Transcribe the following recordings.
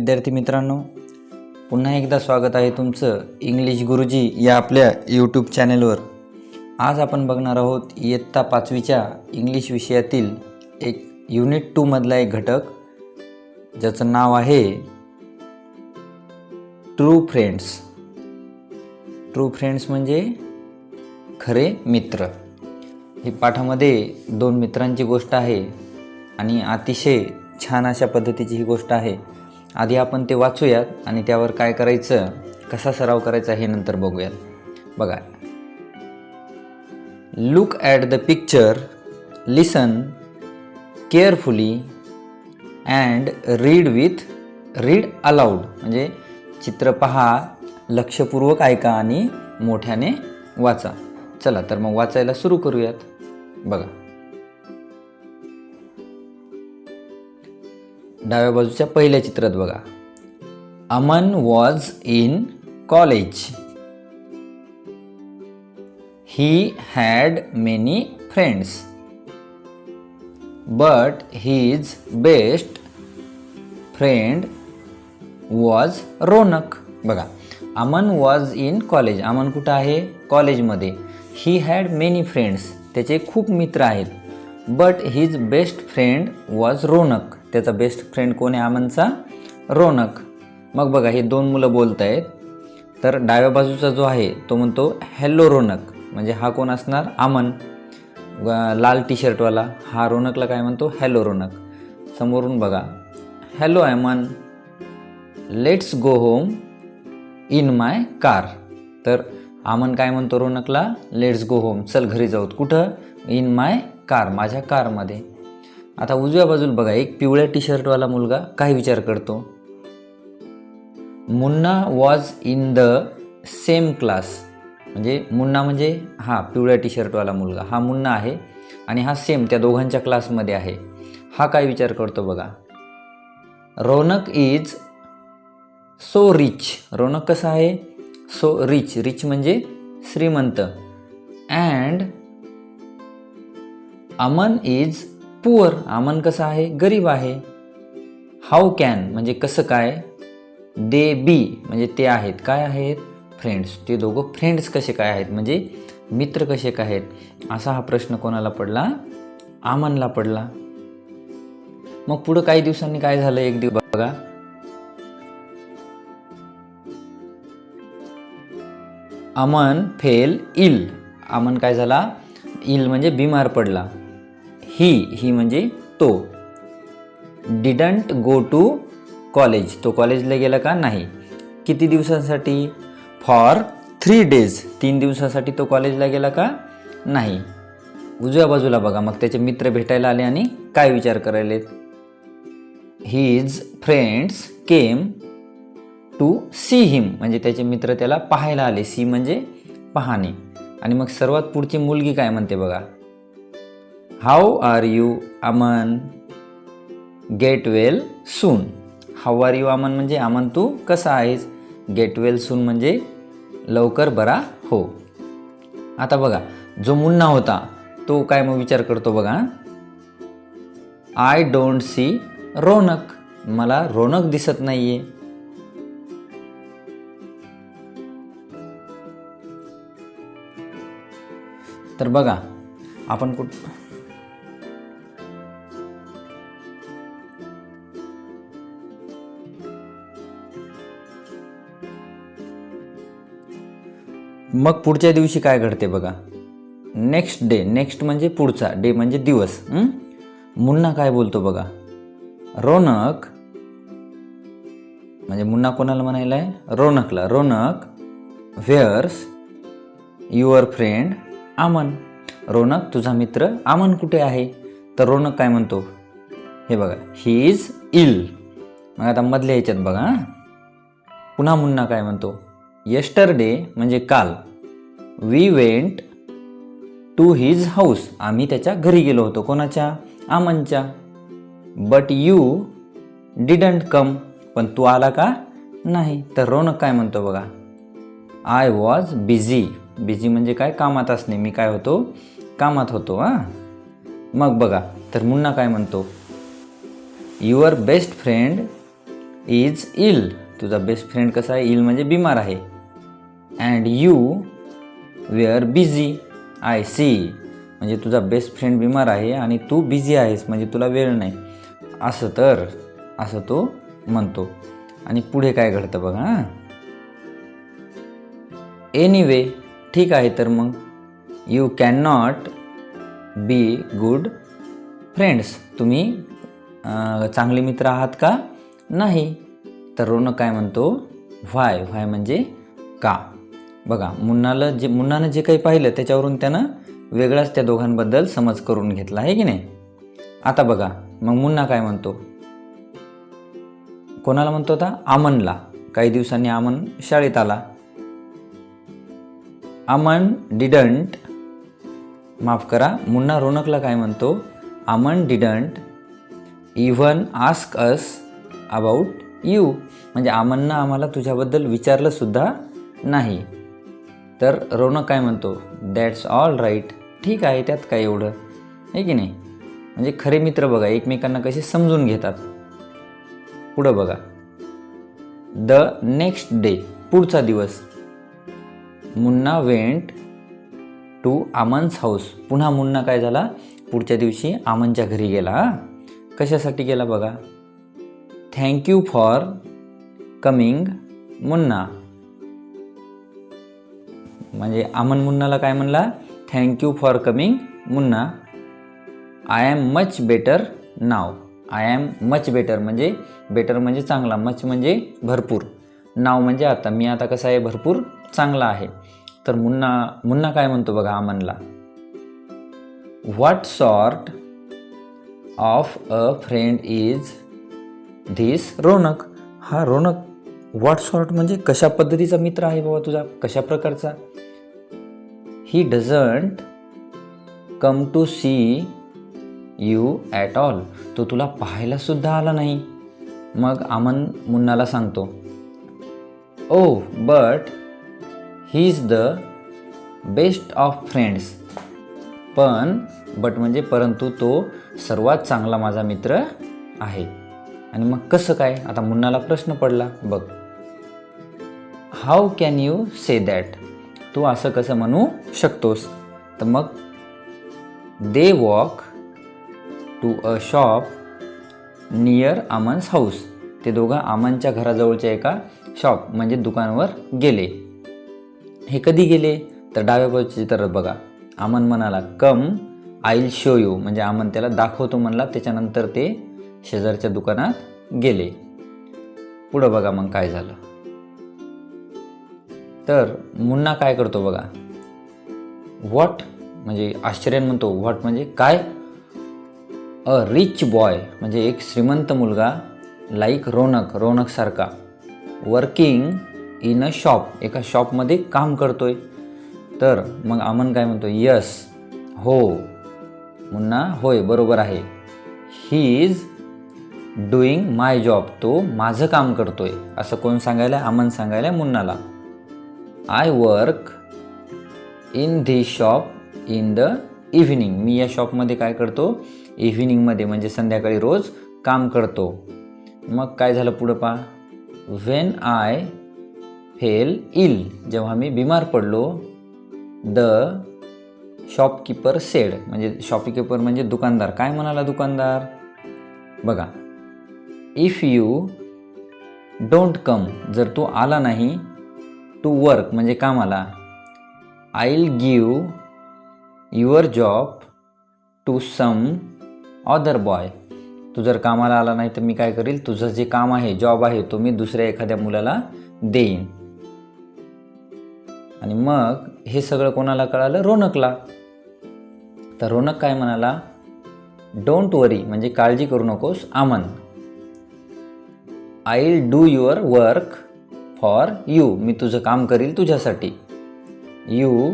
विद्यार्थी मित्रांनो पुन्हा एकदा स्वागत आहे तुमचं इंग्लिश गुरुजी या आपल्या यूट्यूब चॅनेलवर आज आपण बघणार आहोत इयत्ता पाचवीच्या इंग्लिश विषयातील एक युनिट टूमधला एक घटक ज्याचं नाव आहे ट्रू फ्रेंड्स ट्रू फ्रेंड्स म्हणजे खरे मित्र. ही पाठामध्ये दोन मित्रांची गोष्ट आहे आणि अतिशय छान अशा पद्धतीची ही गोष्ट आहे. आधी आपण ते वाचूयात आणि त्यावर काय करायचं कसा सराव करायचा हे नंतर बघूयात. बघा. Look at the picture listen carefully and read with read aloud म्हणजे चित्र पहा लक्षपूर्वक ऐका आणि मोठ्याने वाचा. चला तर मग वाचायला सुरू करूयात. बघा. डाव्या बाजूच्या पहिल्या चित्रात बघा. Aman was in college he had many friends but his best friend was Ronak बघा. Aman was in college Aman कुठं आहे? कॉलेजमध्ये ही हॅड मेनी फ्रेंड्स त्याचे खूप मित्र आहेत. But his best friend was Raunak त्याचा बेस्ट फ्रेंड कोण आहे आमनचा? रोनक. मग बघा हे दोन मुलं बोलत आहेत तर डाव्या बाजूचा जो आहे तो म्हणतो हॅलो रोनक. म्हणजे हा कोण असणार? आमन. लाल टी शर्टवाला हा रोनकला काय म्हणतो? हॅलो रोनक. समोरून बघा. Hello Aman let's go home in my car तर आमन काय म्हणतो रोनकला? लेट्स गो होम चल घरी जाऊत. कुठं? इन माय कार माझ्या कारमध्ये आता उजव्या बाजूला बघा एक पिवळ्या टी शर्टवाला मुलगा काय विचार करतो. Munna was in the same class म्हणजे मुन्ना म्हणजे हा पिवळ्या टी शर्टवाला मुलगा. हा मुन्ना आहे आणि हा सेम त्या दोघांच्या क्लासमध्ये आहे. हा काय विचार करतो बघा. Raunak is so rich Raunak कसा आहे? सो रिच रिच म्हणजे श्रीमंत. अँड अमन इज पुअर आमन कसं आहे? गरीब आहे. हाऊ कॅन म्हणजे कसं काय? दे बी म्हणजे ते आहेत. काय आहेत? फ्रेंड्स ते दोघं फ्रेंड्स कसे काय आहेत? म्हणजे मित्र कसे काय आहेत? असा हा प्रश्न कोणाला पडला? आमनला पडला. मग पुढं काही दिवसांनी काय झालं? एक दिवस बघा. अमन फेल इल. अमन काय झाला? इल म्हणजे बिमार पडला. ही ही म्हणजे तो. डिडंट गो टू कॉलेज तो कॉलेजला गेला का? नाही. किती दिवसांसाठी? फॉर थ्री डेज तीन दिवसासाठी तो कॉलेजला गेला का? नाही. उजव्या बाजूला बघा. मग त्याचे मित्र भेटायला आले आणि काय विचार करायलेत his friends came to see him म्हणजे त्याचे मित्र त्याला पाहायला आले. सी म्हणजे पाहणे. आणि मग सर्वात पुढची मुलगी काय म्हणते बघा? How are you Aman get well soon how are you Aman म्हणजे अमन तू कसा आहेस गेट वेल सून म्हणजे लवकर बरा हो आता बघा जो मुन्ना होता तो काय मग विचार करतो बघा आय डोंट सी रोनक मला रोनक दिसत नाहीये तर बघा आपण कुठ मग पुढच्या दिवशी काय घडते बघा. नेक्स्ट डे नेक्स्ट म्हणजे पुढचा डे म्हणजे दिवस मुन्ना काय बोलतो बघा. रोनक म्हणजे मुन्ना कोणाला म्हणायला आहे रोनकला. रोनक व्हेअर्स युअर फ्रेंड आमन. रोनक तुझा मित्र आमन कुठे आहे? तर रोनक काय म्हणतो? हे बघा ही इज इल मग आता मधल्या ह्याच्यात बघा पुन्हा मुन्ना काय म्हणतो? येस्टरडे म्हणजे काल. We went to his house आम्ही त्याच्या घरी गेलो होतो. कोणाच्या? आमनच्या. बट यू डिडंट कम पण तू आला का? नाही. तर रोनक काय म्हणतो बघा? आय वॉज बिझी बिझी म्हणजे काय? कामात असणे. मी काय होतो? कामात होतो हां? मग बघा. तर मुन्ना काय म्हणतो? Your best friend is ill तुझा बेस्ट फ्रेंड कसा? आहे इल म्हणजे बिमार आहे. And you were busy I see म्हणजे तुझा बेस्ट फ्रेंड बिमार आहे आणि तू बिझी आहेस म्हणजे तुला वेळ नाही. असं तर असं तो म्हणतो. आणि पुढे काय घडतं बघा हां? एनिवे ठीक आहे तर मग. You can not be good friends तुम्ही चांगले मित्र आहात का? नाही. तर रोनक काय म्हणतो? व्हाय व्हाय म्हणजे का? बघा मुन्नाला जे मुन्नानं जे काही पाहिलं त्याच्यावरून त्यानं वेगळाच त्या दोघांबद्दल समज करून घेतला आहे की नाही? आता बघा मग मुन्ना काय म्हणतो? कोणाला म्हणतो आता? आमनला. काही दिवसांनी आमन शाळेत आला. अमन डिडंट. माफ करा मुन्ना रोनकला काय म्हणतो? Aman didn't. Even ask us about you. म्हणजे आमननं आम्हाला तुझ्याबद्दल विचारलं सुद्धा नाही. तर रोनक काय म्हणतो दॅट्स ऑल राईट ठीक आहे त्यात काय एवढं? आहे की नाही? म्हणजे खरे मित्र बघा एकमेकांना कसे समजून घेतात. पुढं बघा. द नेक्स्ट डे पुढचा दिवस. Munna went to Aman's house पुन्हा मुन्ना काय झाला? पुढच्या दिवशी आमनच्या घरी गेला हा. कशासाठी गेला बघा? Thank you for coming Munna. म्हणजे आमन मुन्नाला काय म्हणला? Thank you for coming Munna. I am much better now I am much better म्हणजे बेटर म्हणजे चांगला मच म्हणजे भरपूर. नाव म्हणजे आता मी आता कसं आहे? भरपूर चांगला आहे. तर मुन्ना मुन्ना काय म्हणतो बघा आमनला what sort of a friend is this Ronak? हा रोनक व्हॉट सॉर्ट म्हणजे कशा पद्धतीचा मित्र आहे बाबा तुझा? कशा प्रकारचा? He doesn't come to see you at all तो तुला पाहायला सुद्धा आला नाही. मग आमन मुन्नाला सांगतो. ओ but he is the best of friends पण बट म्हणजे परंतु तो सर्वात चांगला माझा मित्र आहे. आणि मग कसं काय? आता मुन्नाला प्रश्न पडला. बघ. How can you say that तू असं कसं म्हणू शकतोस? तर मग they walk to a shop near Aman's house ते दोघं आमनच्या घराजवळच्या एका शॉप म्हणजे दुकानवर गेले. हे कधी गेले? तर डाव्या बाजूची तर बघा. आमन म्हणाला कम आईल शो यू म्हणजे आमन त्याला दाखवतो म्हणला त्याच्यानंतर ते शेजारच्या दुकानात गेले. पुढं बघा मग काय झालं. तर मुन्ना काय करतो बघा. व्हॉट म्हणजे आश्चर्यान म्हणतो व्हॉट म्हणजे काय? अ रिच बॉय म्हणजे एक श्रीमंत मुलगा लाईक रोनक रोनकसारखा वर्किंग इन अ शॉप एका शॉपमध्ये काम करतोय. तर मग आमन काय म्हणतो यस हो. मुन्ना होय बरोबर आहे. He is doing my job तो माझं काम करतोय असं कोण सांगायला आमन सांगायला मुन्नाला. I work in the shop in the evening मी या शॉपमध्ये काय करतो? इव्हिनिंगमध्ये म्हणजे संध्याकाळी रोज काम करतो. मग काय झालं पुढं पा वेन आय फेल इल जेव्हा मी बिमार पडलो द शॉपकीपर सेड म्हणजे शॉपकीपर म्हणजे दुकानदार. काय म्हणाला दुकानदार? बघा इफ यू डोंट कम जर तू आला नाही टू वर्क म्हणजे कामाला. I will give your job to some other boy तू जर कामाला आला नाही तर मी काय करील? तुझं जे काम आहे जॉब आहे तो मी दुसऱ्या एखाद्या मुलाला देईन. आणि मग हे सगळं कोणाला कळालं? रोनकला. तर रोनक काय म्हणाला? डोंट वरी म्हणजे काळजी करू नकोस Aman. I will do your work for you मी तुझं काम करील तुझ्यासाठी. You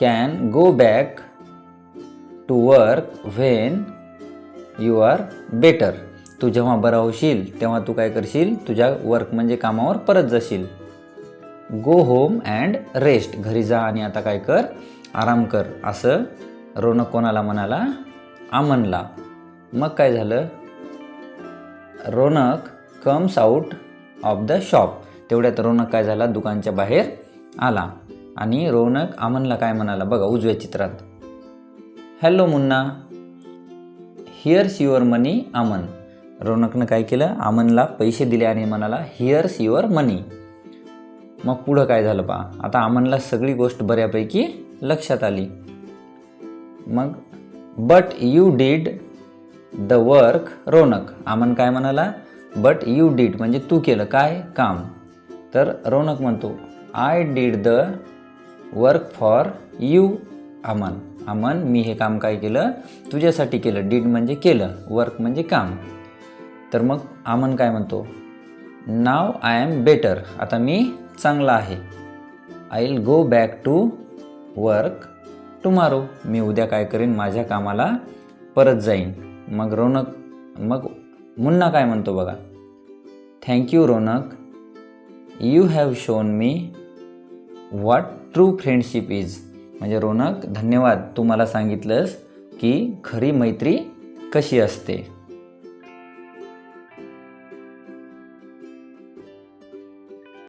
can go back to work when you are better तू जेव्हा बरा होशील तेव्हा तू काय करशील? तुझ्या वर्क म्हणजे कामावर परत जाशील. गो होम अँड रेस्ट घरी जा आणि आता काय कर? आराम कर. असं रोनक कोणाला म्हणाला? आमनला मग काय झालं? Ronak comes out of the shop तेवढ्यात रौनक काय झाला? दुकानच्या बाहेर आला. आणि रौनक अमनला काय म्हणाला? बघा उजव्या चित्रात. Hello Munna. Here's your money Aman. रौनकनं काय केलं? अमनला पैसे दिले आणि म्हणाला हिअर्स युअर मनी मग पुढं काय झालं पहा? आता अमनला सगळी गोष्ट बऱ्यापैकी लक्षात आली. मग but you did the work Raunak. Aman काय म्हणाला? बट यू डीड म्हणजे तू केलं. काय? काम. तर रौनक म्हणतो I did the work for you Aman Aman मी हे काम काय केलं? तुझ्यासाठी केलं. डीड म्हणजे केलं. वर्क म्हणजे काम. तर मग अमन काय म्हणतो नाव आय एम बेटर आता मी चांगला आहे. I will go back to work tomorrow मी उद्या काय करेन? माझ्या कामाला परत जाईन. मग रौनक मग मुन्ना काय म्हणतो बघा? Thank you Raunak you have shown me what true friendship is म्हणजे रौनक धन्यवाद. तू मला सांगितलंस की खरी मैत्री कशी असते.